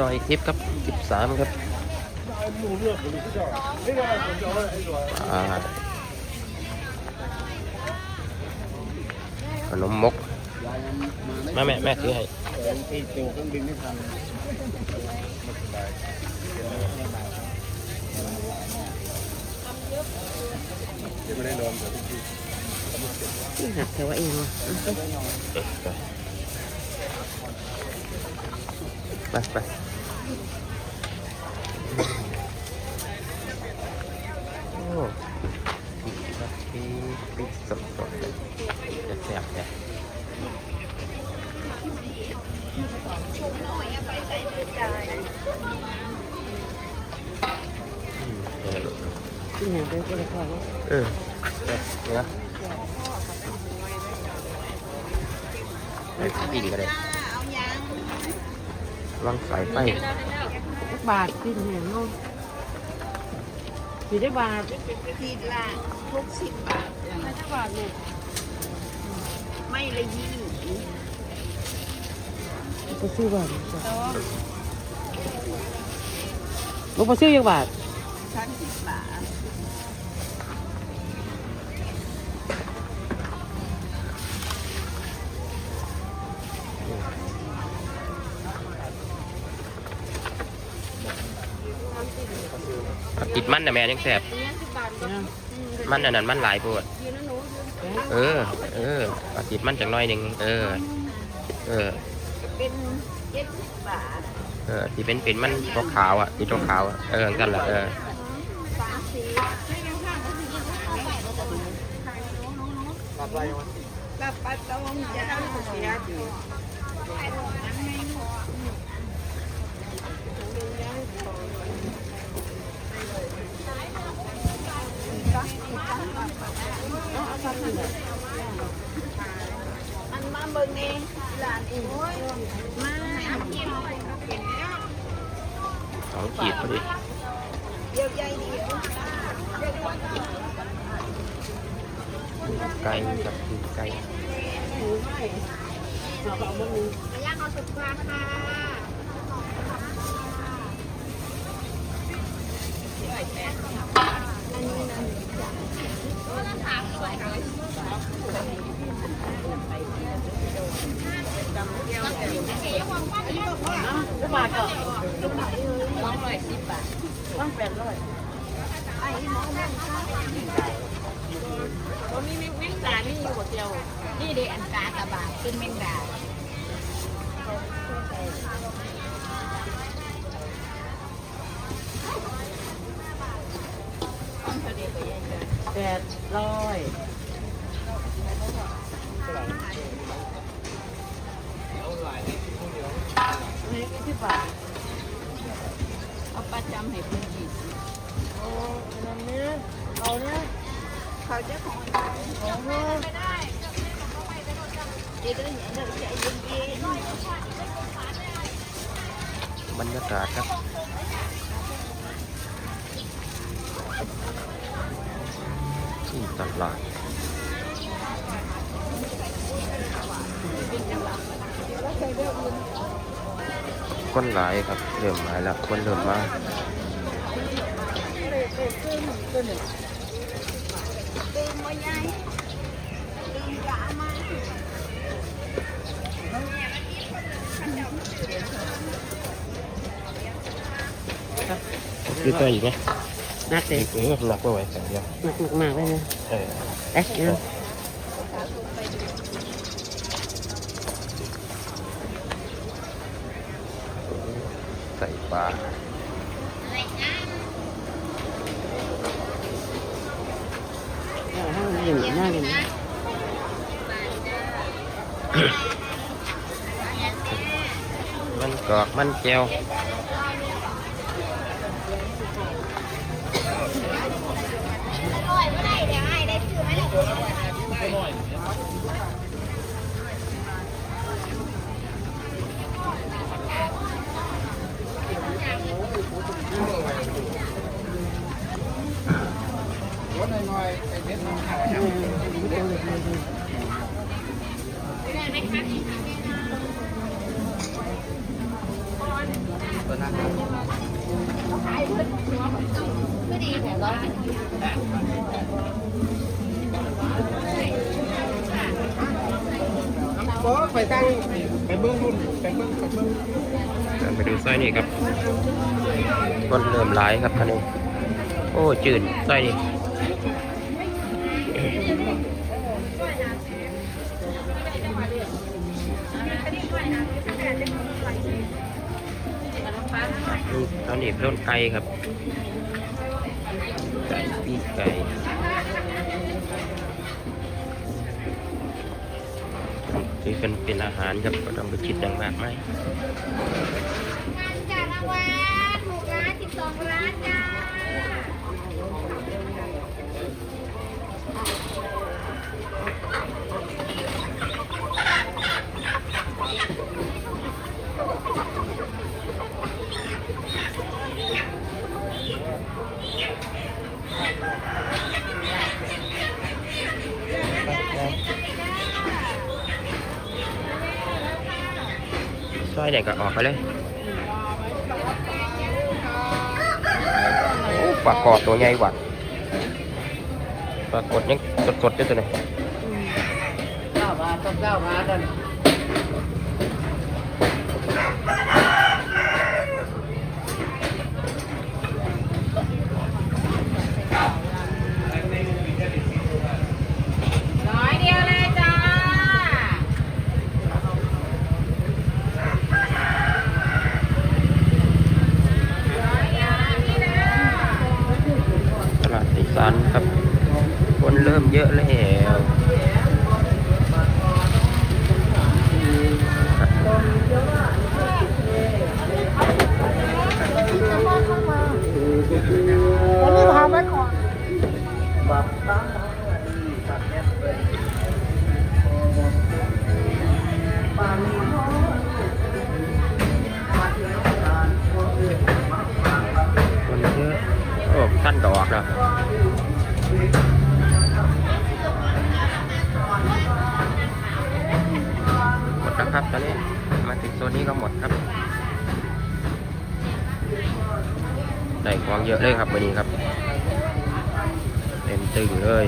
ต่อยคลิปครับสิบสามครับอ่าขนมมกแม่แม่แม่ซื้อให้ที่ตัวเครื่องบินไม่ทันหักแต่ว่าเองว่ะไปไป ที่ไหนเป็นคนละคนเออเนี่ยไอ้ปีนก็ได้ลองสายไฟบาทกินเห็นมั้งสี่ได้บาททีละหกสิบบาทไม่ได้บาทเนี่ยไม่ละยี่ไปซื้อบาทลูกไปซื้อยังบาทสามสิบบาท ติดมันนะแม่ยังแสบมันอันนั้นมันหลายปวดเออ เออเอาติดมันจังน้อยหนึ่งเออ เออเป็นเจ็ดบาทเออที่เป็นเป็นมันตัวขาวอะที่ตัวขาวอะเออกันละเออกับปลาตองจะเสียดีอันมาเบิ่งหลานเออ งขีดพอดีเดี๋ยวใหญ่เดียวไก่กับปีกไก่ย่างเอาสุกมาค่ะ ได้บาทก็ต้องร้อยสิบบาทต้องแปดร้อย ไอ้หมอแม่ค่ะวันนี้แมงดานี่อยู่กับเดียวนี่เด็อันกากระบาดเป็นแมงดาแปดร้อยนี่สิบบาทเอาประจำให้เพื่อน อันนี้เอาเนี่ยเขาจะของเอาเนี่ยเดี๋ยวเดี๋ยวเดี๋ยวใจเย็นบรรยากาศครับที่ตลาดคนหลายครับเริ่มหลายแล้วคนเริ่มมา คือตัวอีกไหมนักเลยอีกเออหนักไม่ไหวแข็งเดียวหนักมากๆเลยนะเออเอ๊ะเนี่ยใส่ปลา อาให้มันอยู่หน้ากันนะมันกรอกมันเจียวรถหน่อยวไอ้เพชรมันขายเออดูตัวเลยดูตไม่ดีแต่ร้อยบ่ไปตั้งไปเบื้องรุ่นไปเบื้องไปเบื้องไปดูสร้นี่ครับคนเริ่มหลายครับคันนี้ โอ้จืดสร้ อยนี่นี่ตอนไก่ครับ ไก่ปีกไก่ที่เป็นเป็นอาหารครับก็ต้องไปคิดดังมากไหมจัดรางวัลถูกล้านสิบสองล้านจ้า อยเนี่ก็ออกไปเลยโอ้ปลากอดตัวใหญ่กว่าปลากดยังสดๆอยู่ตัวนี้เก้าบาทต้องเก้าบาทกัน ครับตอนนี้มาถึงโซนนี้ก็หมดครับได้ของเยอะเลยครับวันนี้ครับ เต็มตึงเลย